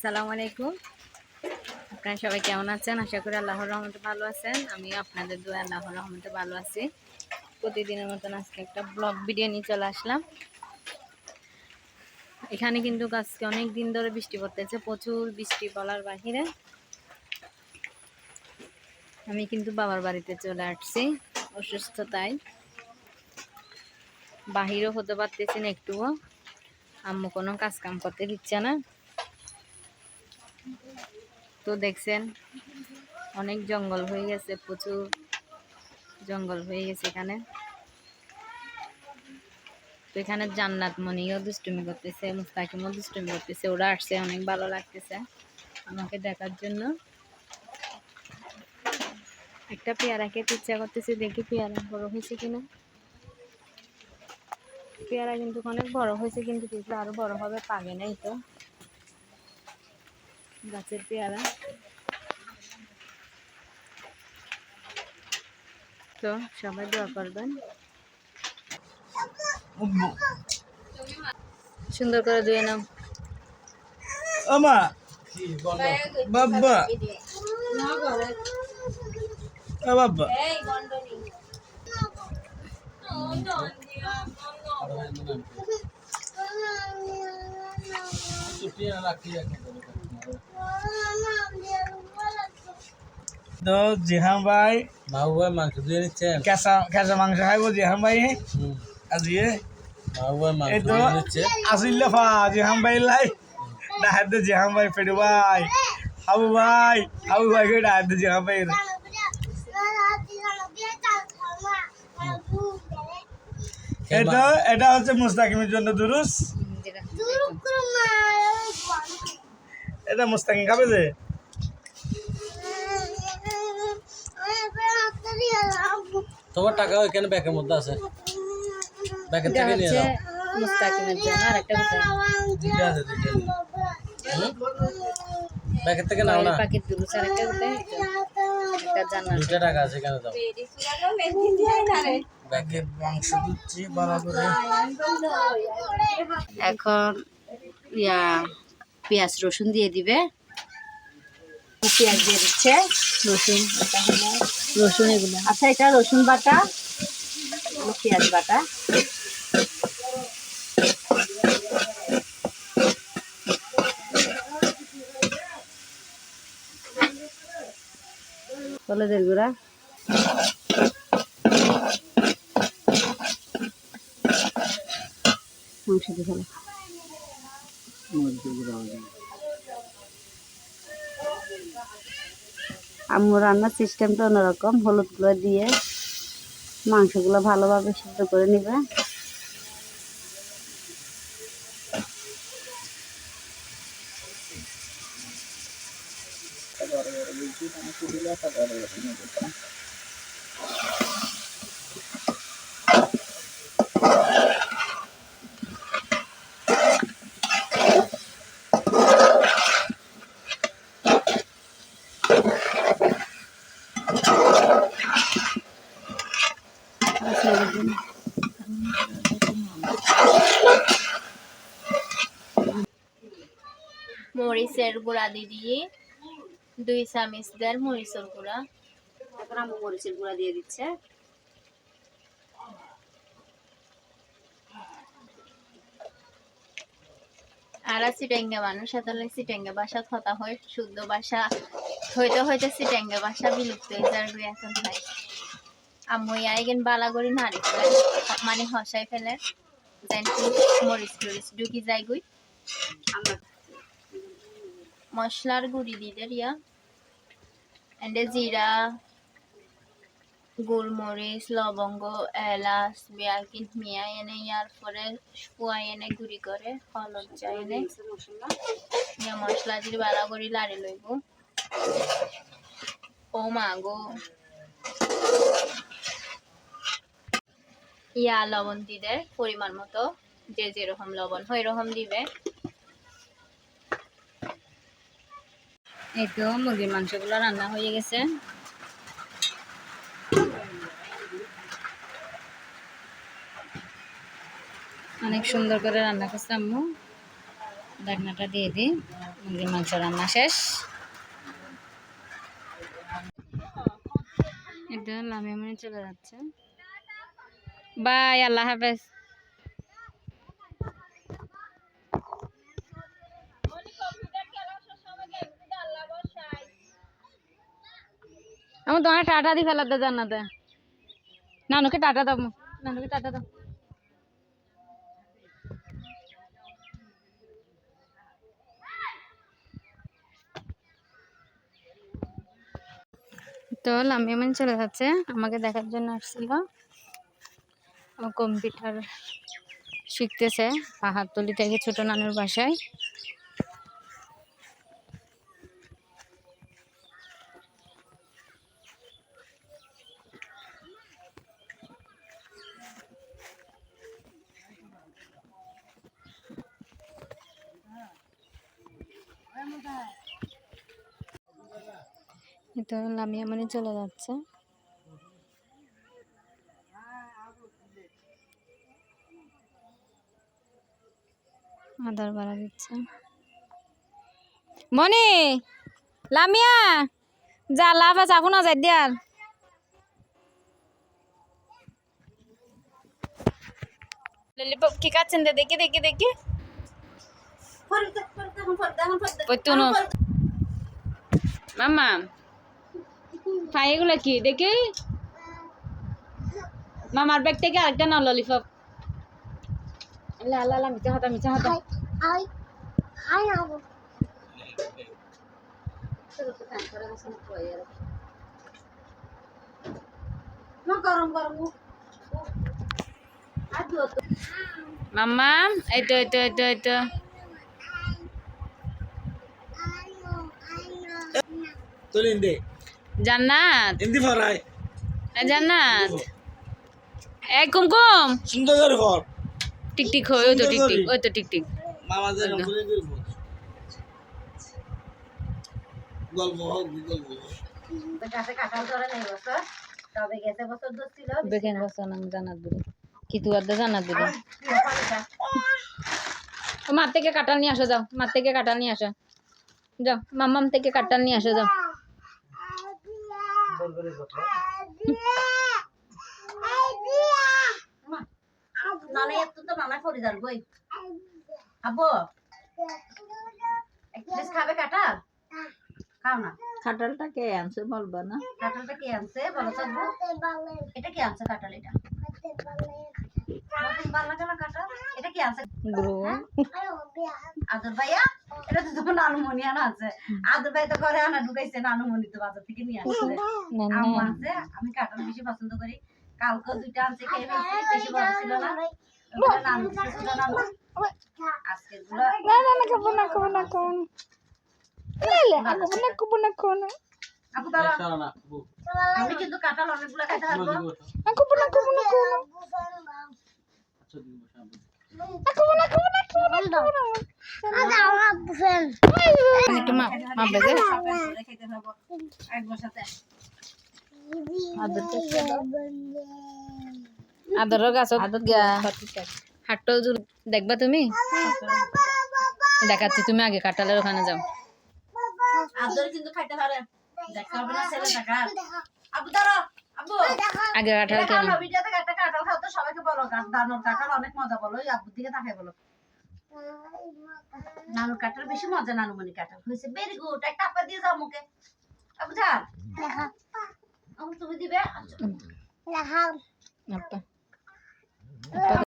আসসালামু আলাইকুম। আপনারা সবাই কেমন আছেন? আশা করি আল্লাহর রহমতে ভালো আছেন। আমি আপনাদের দোয়া আল্লাহর রহমতে ভালো আছি। প্রতিদিনের মতন আজকে একটা ব্লগ ভিডিও নিয়ে চলে আসলাম। এখানে কিন্তু আজকে অনেক দিন ধরে বৃষ্টি পড়তেছে, প্রচুর বৃষ্টি বলার বাহিরে। আমি কিন্তু বাবার বাড়িতে চলে আসছি অসুস্থ তাই বাহিরও হতে পারতেছি না একটুও। আম্মু কোনো কাজ কাম করতে দিচ্ছে না। তো দেখছেন, অনেক জঙ্গল হয়ে গেছে, প্রচুর জঙ্গল হয়ে গেছে এখানে। তো এখানে জান্নাত মনিও দুষ্টুমি করতেছে, মুস্তাকিমও দুষ্টুমি করতেছে, ওরা আসছে, অনেক ভালো লাগতেছে আমাকে দেখার জন্য। একটা পেয়ারা খেতে ইচ্ছা করতেছে, দেখি পেয়ারা বড় হয়েছে কিনা। পেয়ারা কিন্তু অনেক বড় হয়েছে, কিন্তু আরও বড় হবে, পাবে নাই তো। গাছের পেয়ারা। তো সবাই দোয়া করবেন। সুন্দর করে ধুয়ে নাও। আমা বাবা আ বাবা তো জিহান ভাই মাহুয়া মাংস দিয়ে নিচ্ছেন কেঁচা কেঁচা মাংস খাইব জিহান ভাই। আজকে মাহুয়া মাংস এই তো দিয়ে নিচ্ছে আসিল ফা জিহান ভাই লাই। ডাহার দে জিহান ভাই ফেটু ভাই। আবু ভাই আবু ভাই কে ডাহার দে জিহান ভাই এটা এটা হচ্ছে মুস্তাকিমের জন্য দুরুস। এটা মুস্তাকিম খাবে যে? তোমার টাকা ওইখানে ব্যাগের মধ্যে আছে। ব্যাগের থেকে নিয়ে যাও। মুস্তাকিমের জন্য আর একটা ভিতরে আছে ব্যাগের থেকে নাও না? আর একটা টাকা আছে এখানে দাও। ব্যাগে মাংস দিচ্ছি ভালো এখন ইয়া পেঁয়াজ রসুন দিয়ে দিবে। পেঁয়াজ দিয়ে দিচ্ছে। রসুন রসুন এগুলো। আচ্ছা এটা রসুন বাটা পেঁয়াজ বাটা। হলুদের গুঁড়া। মাংস দিয়ে আম্মু রান্নার সিস্টেমটা অন্যরকম হলুদ হলুদগুলো দিয়ে মাংসগুলো ভালোভাবে সিদ্ধ করে নিবে। মরিচের গুঁড়া দিয়ে দিই দুই চামচ দেড় মরিচের গুঁড়া। এখন আম্মু মরিচের গুঁড়া দিয়ে দিচ্ছে। আর সিটেঙ্গা মানুষ আসলে সিটেঙ্গা ভাষা কথা হয় শুদ্ধ ভাষা হইতে হইতে সিটেঙ্গা ভাষা বিলুপ্ত হয়ে যার গুই এখন ভাই আম্মু আইগেন বালা করি ফেলে মানে হসাই ফেলে দেন মরিচ টরিচ ঢুকি যায় গুই আমরা মশলার গুঁড়ি দিয়ে রিয়া এন্ডে জিরা, গোলমরিচ, লবঙ্গ, এলাচ বেয়াকিন মিয়া এনে ইয়ার পরে শুয়াই এনে গুঁড়ি করে, হলুদ চা এনে ইয়া মশলা দিয়ে ভালো করে লাড়ি লইব। ও মা গো। ইয়া লবণ দিবে পরিমাণ মতো, যে যেরকম লবণ হয় এরকম দিবে। এই মুরগির মাংসগুলো রান্না হয়ে গেছে। অনেক সুন্দর করে রান্না করছে আম্মু। ঢাকনাটা দিয়ে দিই মুরগির মাংস রান্না শেষ। এটা মনে চলে যাচ্ছে। বাই, আল্লাহ হাফেজ। আমি তোমার টাটা দি ফেলাতে জানাতে নানুকে টাটা দাও, নানুকে টাটা দাও। তো লামিয়া মানে চলে যাচ্ছে, আমাকে দেখার জন্য আসছিল। আমার কম্পিউটার শিখতেছে পাহাড়তলি থেকে ছোট নানুর বাসায়। তো লামিয়া মানে চলে যাচ্ছে। আদার বাড়া দিচ্ছে। লামিয়া, যা লাভ আছে এখন যাই দিয়ার কি খাচ্ছেন? দে, দেখি দেখি দেখি। ওই তো মামা খাই এগুলো কি দেখি মামার ব্যাগ থেকে আরেকটা না ললিপপ আল্লাহ আল্লাহ আল্লাহ মিথ্যা হাতা মাম্মা এই তো এই তো এই তো এই তো তোর হিন্দি জান্নাত। হিন্দি ফরাই এ জান্নাত। এই কুমকুম সুন্দর করে ফর টিকটিক হয় ওই তো টিকটিক ওই তো টিকটিক মামাদের রকমের গল্প গল্প হোক গল্প দেখেন বসো নাম জান্নাত দিলে কি আদা জান্নাত দিলে মার থেকে কাটাল নিয়ে আসো যাও। মার থেকে কাটাল নিয়ে আসো। যাও মাম্মাম থেকে কাটাল নিয়ে আসো যাও। নানে একটু তো নানা করে যার বই আব্বু এক খাবে কাঁঠাল খাও না। খাটালটা কে আনছে বলবা না? কাঁঠালটা কে আনছে? বলো তো এটা কে আনছে কাঁঠাল এটা? ভালো লাগে না কাঁঠাল? এটা কি আনছে? আদর ভাইয়া? এটা তো তোমার নানুমণি আনা আছে। আদর ভাই তো ঘরে আনা ঢুকাইছে নানুমণি তো বাজার থেকে নিয়ে আসছে। না আম্মু না আনছে আমি কাঁঠাল বেশি পছন্দ করি। কালকে দুইটা আনছে খেয়ে ফেলছি বেশি বড় ছিল না। আজকে গুলো না না না খাব না। খাব না খাব না না খাব না খাব না আপু দাঁড়া আমি কিন্তু কাঁঠাল অনেকগুলো খাইতে পারব। খাব না খাব না খাব না খাব না। খাব আদর গাছ গিয়া হাট্টো দেখবা তুমি দেখাচ্ছি তুমি আগে কাটালের ওখানে যাও আগে কাঁঠাল বলো দানোর কাঁঠাল অনেক মজা বলো আব্বুর দিকে তাকাই বলো। নানুর কাঁঠাল বেশি মজা নানুমণি কাঁঠাল হয়েছে ভেরি গুড একটা আপা দিয়ে যাও মুখে। আবু যান। তুমি দিবে?